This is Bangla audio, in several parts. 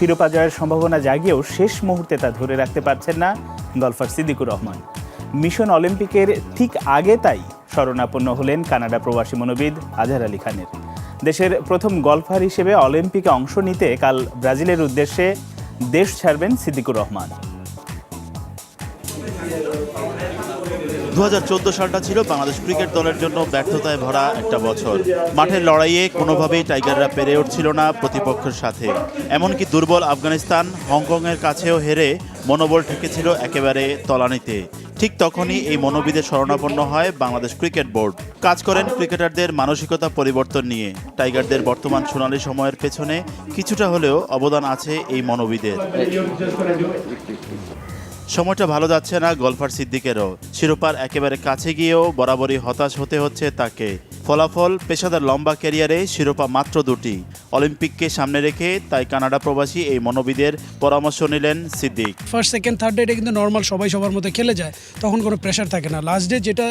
শিরোপা জয়ের সম্ভাবনা জাগিয়েও শেষ মুহূর্তে তা ধরে রাখতে পারছেন না গলফার সিদ্দিকুর রহমান। মিশন অলিম্পিকের ঠিক আগে তাই শরণাপন্ন হলেন কানাডা প্রবাসী মনোবিদ আজহার আলী খানের। দেশের প্রথম গলফার হিসেবে অলিম্পিকে অংশ নিতে কাল ব্রাজিলের উদ্দেশ্যে দেশ ছাড়বেন সিদ্দিকুর রহমান। দু হাজার চৌদ্দ সালটা ছিল বাংলাদেশ ক্রিকেট দলের জন্য ব্যর্থতায় ভরা একটা বছর। মাঠের লড়াইয়ে কোনোভাবেই টাইগাররা পেরে উঠছিল না প্রতিপক্ষের সাথে। এমনকি দুর্বল আফগানিস্তান হংকংয়ের কাছেও হেরে মনোবল ঠেকেছিল একেবারে তলানিতে। ঠিক তখনই এই মনোবিদের শরণাপন্ন হয় বাংলাদেশ ক্রিকেট বোর্ড। কাজ করেন ক্রিকেটারদের মানসিকতা পরিবর্তন নিয়ে। টাইগারদের বর্তমান সোনালী সময়ের পেছনে কিছুটা হলেও অবদান আছে এই মনোবিদের। সময়টা ভালো যাচ্ছে না গলফার সিদ্দিকেরও। শিরোপার একেবারে কাছে গিয়েও বরাবরই হতাশ হতে হচ্ছে তাকে। ফলাফল পেশাদার লম্বা ক্যারিয়ারে শিরোপা মাত্র দুটি। অলিম্পিককে সামনে রেখে তাই কানাডা প্রবাসী এই মনোবিদের পরামর্শ নিলেন Siddique. First second third data কিন্তু নর্মাল সবাই সবার মধ্যে খেলে যায়। তখন কোনো প্রেশার থাকে না। লাস্ট ডে যেটা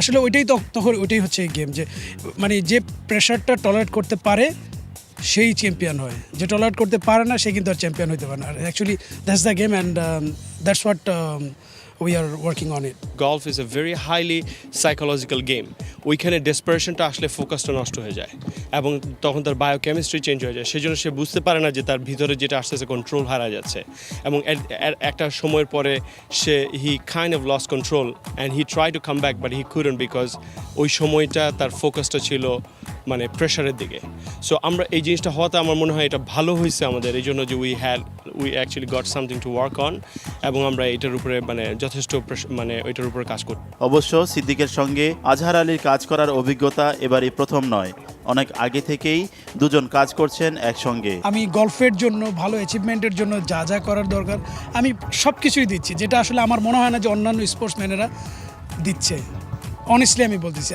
আসলে ওইটাই তখন ওইটাই হচ্ছে এই গেম যে মানে যে প্রেশারটা টলারেট করতে পারে সেই চ্যাম্পিয়ন হয়। যে টলারেট করতে পারে না, সে কিন্তু আর চ্যাম্পিয়ন হইতে পারে না। Actually that's the game and that's what we are working on it golf is a very highly psychological game ওইখানে ডেসপারেশনটা আসলে ফোকাসটা নষ্ট হয়ে যায়। এবং তখন তার বায়োকেমিস্ট্রি চেঞ্জ হয়ে যায়। সেই জন্য সে বুঝতে পারে না যে তার ভিতরে যেটা আসতেছে কন্ট্রোল হারা যাচ্ছে। এবং একটা সময়ের পরে সে he kind of loss control and he try to come back but he couldn't because ওই সময়টা তার ফোকাসটা ছিল মানে প্রেশারের দিকে। সো আমরা এই জিনিসটা হওয়াতে আমার মনে হয় এটা ভালো হয়েছে আমাদের। এই জন্য যে we had we actually got something to work on এবং আমরা এটার উপরে মানে যথেষ্ট মানে ওইটার উপরে কাজ করি অবশ্য সিদ্দিকের সঙ্গে আজহার আলীর কাজ করার অভিজ্ঞতা এবারই প্রথম নয়। অনেক আগে থেকেই দুজন কাজ করছেন একসঙ্গে। আমি গল্ফের জন্য ভালো অ্যাচিভমেন্টের জন্য যা যা করার দরকার আমি সব কিছুই দিচ্ছি। যেটা আসলে আমার মনে হয় না যে অন্যান্য স্পোর্টসম্যানেরা দিচ্ছে। অনেস্টলি আমি বলতেছি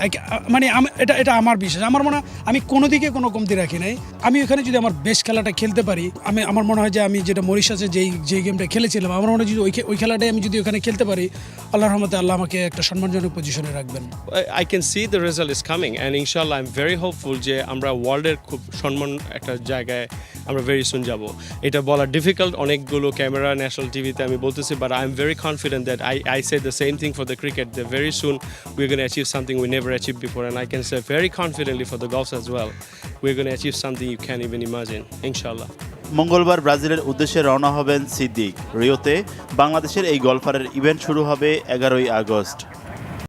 মানে এটা এটা আমার বিশ্বাস। আমার মনে আমি কোনো দিকে কোনো কমতি রাখি নাই। আমি ওখানে যদি আমার বেস্ট খেলাটা খেলতে পারি, আমি, আমার মনে হয় যে আমি যেটা মরিশাসে যেই যেই গেমটা খেলেছিলাম, আমার মনে হয় যদি ওই খেলাটাই আমি যদি ওখানে খেলতে পারি, আল্লাহর রহমতে আল্লাহ আমাকে একটা সম্মানজনক পজিশনে রাখবেন। I can see the result is coming and ইনশাল্লাহ আই এম ভেরি হোপফুল যে আমরা ওয়ার্ল্ডের খুব সম্মান একটা জায়গায় আমরা ভেরি সুন যাব। এটা বলা ডিফিকাল্ট অনেকগুলো ক্যামেরা ন্যাশনাল টিভিতে আমি বলতেছি but I'm very confident that I I say the same thing for the cricket the very soon we gonna achieve something we never achieve before and I can say very confidently for the goals as well we gonna achieve something you can even imagine ইনশাল্লাহ মঙ্গলবার ব্রাজিলের উদ্দেশ্যে রওনা হবেন সিদ্দিক, রিওতে। বাংলাদেশের এই গলফারের ইভেন্ট শুরু হবে এগারোই আগস্ট।